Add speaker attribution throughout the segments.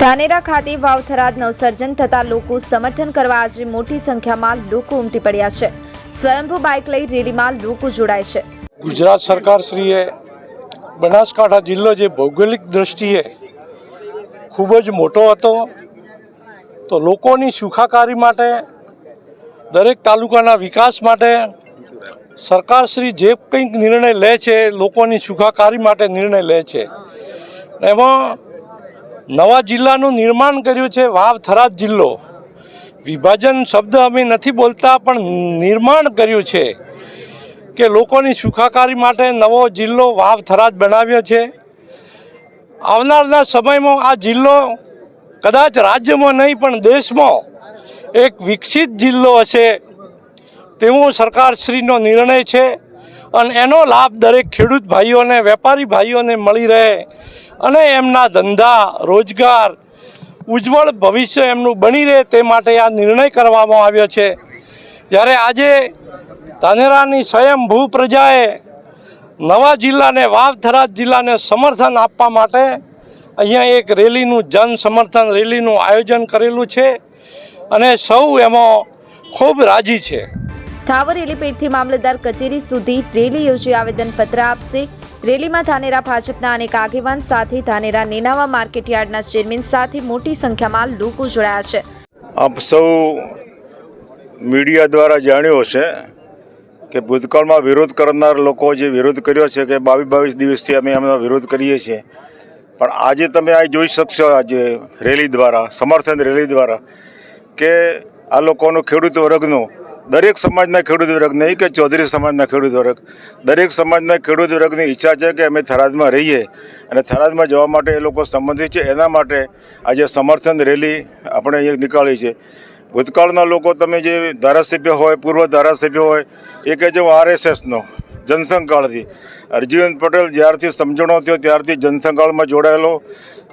Speaker 1: ધાનેરા ખાતે વાવથરાદ નવસર્જન થતા લોકો સમર્થન કરવા આજે મોટી સંખ્યામાં લોકો ઉમટી પડ્યા છે. સ્વયંભૂ બાઇક લઈ રેલીમાં લોકો જોડાય છે.
Speaker 2: ગુજરાત સરકારશ્રીએ બનાસકાંઠા જિલ્લો જે ભૌગોલિક દ્રષ્ટિએ ખૂબ જ મોટો હતો, તો લોકોની સુખાકારી માટે, દરેક તાલુકાના વિકાસ માટે સરકારશ્રી જે કંઈક નિર્ણય લે છે, લોકોની સુખાકારી માટે નિર્ણય લે છે. એમાં નવા જિલ્લાનું નિર્માણ કર્યું છે વાવ થરાદ જિલ્લો. વિભાજન શબ્દ અમે નથી બોલતા, પણ નિર્માણ કર્યું છે કે લોકોની સુખાકારી માટે નવો જિલ્લો વાવ થરાદ બનાવ્યો છે. આવનારના સમયમાં આ જિલ્લો કદાચ રાજ્યમાં નહીં, પણ દેશમાં એક વિકસિત જિલ્લો હશે તેવો સરકારશ્રીનો નિર્ણય છે. અને એનો લાભ દરેક ખેડૂત ભાઈઓને, વેપારી ભાઈઓને મળી રહે અને એમના ધંધા, રોજગાર, ઉજ્જવળ ભવિષ્ય એમનું બની રહે તે માટે આ નિર્ણય કરવામાં આવ્યો છે. જ્યારે આજે ધાનેરાની સ્વયંભૂ પ્રજાએ નવા જિલ્લાને વાવથરા જિલ્લાને સમર્થન આપવા માટે અહીંયા એક રેલીનું, જન સમર્થન રેલીનું આયોજન કરેલું છે અને સૌ એમાં ખૂબ રાજી છે.
Speaker 1: થાવર એલિપેટથી મામલતદાર કચેરી સુધી રેલી યોજી આવેદનપત્ર આપશે. રેલીમાં ધાનેરા ભાજપના અનેક આગેવાન સાથે ધાનેરા નેનાવા માર્કેટયાર્ડના ચેરમેન સાથે મોટી સંખ્યામાં લોકો જોડાયા છે.
Speaker 3: આપ સૌ મીડિયા દ્વારા જાણ્યું હશે કે ભૂતકાળમાં વિરોધ કરનાર લોકો જે વિરોધ કર્યો છે કે બાવીસ બાવીસ દિવસથી અમે એમનો વિરોધ કરીએ છીએ. પણ આજે તમે આ જોઈ શકશો આજે રેલી દ્વારા, સમર્થન રેલી દ્વારા કે આ લોકોનું ખેડૂત વર્ગનું દરેક સમાજના ખેડૂત વર્ગ નહીં કે ચૌધરી સમાજના ખેડૂત વર્ગ. દરેક સમાજના ખેડૂત વર્ગની ઈચ્છા છે કે અમે થરાદમાં રહીએ અને થરાદમાં જવા માટે એ લોકો સંબંધિત છે. એના માટે આજે સમર્થન રેલી આપણે અહીંયા નીકાળી છે. ભૂતકાળના લોકો, તમે જે ધારાસભ્ય હોય, પૂર્વ ધારાસભ્ય હોય, એ કહે છે હું આરએસએસનો જનસંઘકાળથી અરજીવન પટેલ જ્યારથી સમજણો થયો ત્યારથી જનસંઘાળમાં જોડાયેલો.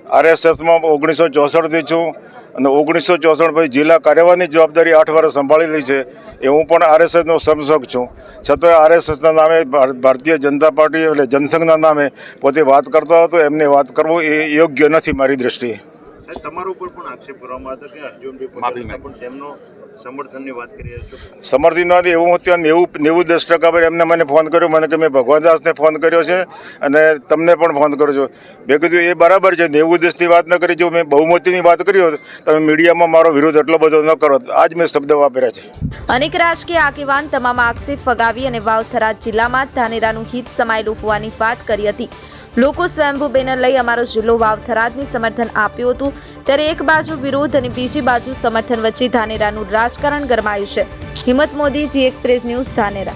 Speaker 3: આરએસએસમાં ઓગણીસો ચોસઠથી છું અને ઓગણીસો ચોસઠ પછી જિલ્લા કાર્યવાહની જવાબદારી આઠ વર્ષ સંભાળેલી છે એ હું પણ આરએસએસનો સમસક છું. છતાં આરએસએસના નામે ભાર- ભારતીય જનતા પાર્ટી એટલે જનસંઘના નામે પોતે વાત કરતો હતો, એમને વાત કરવું એ યોગ્ય નથી મારી દ્રષ્ટિએ.
Speaker 4: સાહેબ, તમારા ઉપર પણ આક્ષેપ કરવામાં હતો કે અર્જુનભાઈ પટેલ પણ તેમનો સમર્થનની વાત કરી રહ્યા છો.
Speaker 3: સમર્થિતમાંથી એવું હું ત્યાં નેવું નેવું દસ ટકા પર એમને મને ફોન કર્યો મને કે મેં ભગવાનદાસને ફોન કર્યો છે અને તમને પણ ફોન કર્યો છો. મેં કીધું એ બરાબર છે નેવું દસની વાત ન કરી જો મેં બહુમતીની વાત કરી હોત તમે મીડિયામાં મારો વિરોધ એટલો બધો ન કરો. આજ મેં શબ્દ વાપર્યા છે.
Speaker 1: અનેક રાજકીય આગેવાન તમામ આક્ષેપ ફગાવી અને વાવથરા જિલ્લામાં ધાનેરાનું હિત સમાયેલું હોવાની વાત કરી હતી. લોકો સ્વયંભૂ બેનર લઈ અમારો જિલ્લો વાવથરાદને સમર્થન આપ્યું હતું. ત્યારે એક બાજુ વિરોધ અને બીજી બાજુ સમર્થન વચ્ચે ધાનેરાનું રાજકારણ ગરમાયું છે. હિંમત મોદી જી એક્સપ્રેસ ન્યૂઝ ધાનેરા